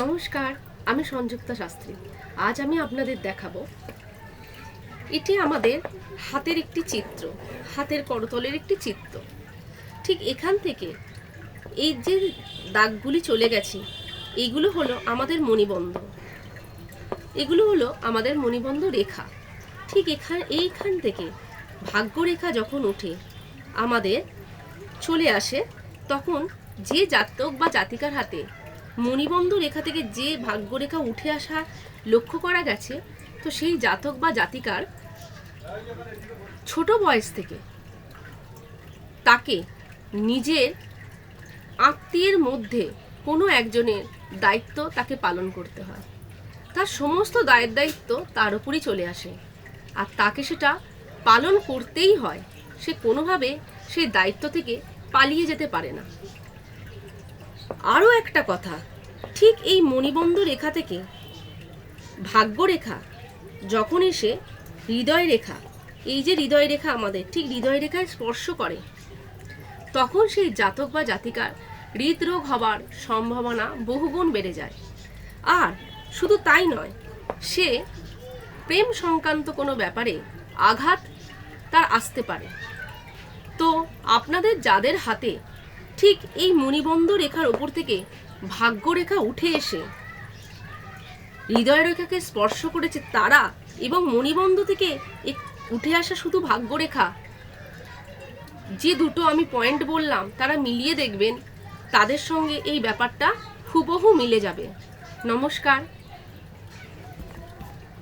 নমস্কার, আমি সংযুক্তা শাস্ত্রী। আজ আমি আপনাদের দেখাবো, এটি আমাদের হাতের একটি চিত্র, হাতের করতলের একটি চিত্র। ঠিক এখান থেকে এই যে দাগগুলি চলে গেছে এইগুলো হলো আমাদের মণিবন্ধ এগুলো হলো আমাদের মণিবন্ধ রেখা। ঠিক এখান, এইখান থেকে ভাগ্যরেখা যখন ওঠে, আমাদের চলে আসে, তখন যে জাতক বা জাতিকার হাতে মণিবন্ধ রেখা থেকে যে ভাগ্যরেখা উঠে আসা লক্ষ্য করা গেছে, তো সেই জাতক বা জাতিকার ছোট বয়স থেকে তাকে নিজের আত্মীয়ের মধ্যে কোনো একজনের দায়িত্ব তাকে পালন করতে হয়। তার সমস্ত দায়ের দায়িত্ব তার উপরই চলে আসে। আর তাকে সেটা পালন করতেই হয়, সে কোনোভাবে সেই দায়িত্ব থেকে পালিয়ে যেতে পারে না। আরও একটা কথা। ঠিক এই মণিবন্ধ রেখা থেকে ভাগ্যরেখা যখন এসে হৃদয় রেখা, এই যে হৃদয় রেখা আমাদের, ঠিক হৃদয় রেখায় স্পর্শ করে, তখন সেই জাতক বা জাতিকার হৃদরোগ হবার সম্ভাবনা বহুগুণ বেড়ে যায়। আর শুধু তাই নয়, সে প্রেম সংক্রান্ত কোনো ব্যাপারে আঘাত তার আসতে পারে। তো আপনাদের যাদের হাতে ঠিক এই মণিবন্ধ রেখার ওপর থেকে ভাগ্যরেখা উঠে এসে। হৃদয় রেখাকে স্পর্শ করেছে তারা এবং মণিবন্ধ থেকে উঠে আসা শুধু ভাগ্যরেখা। যে দুটো আমি পয়েন্ট বললাম, তারা মিলিয়ে দেখবেন, তাদের সঙ্গে এই ব্যাপারটা হুবহু মিলে যাবে। নমস্কার।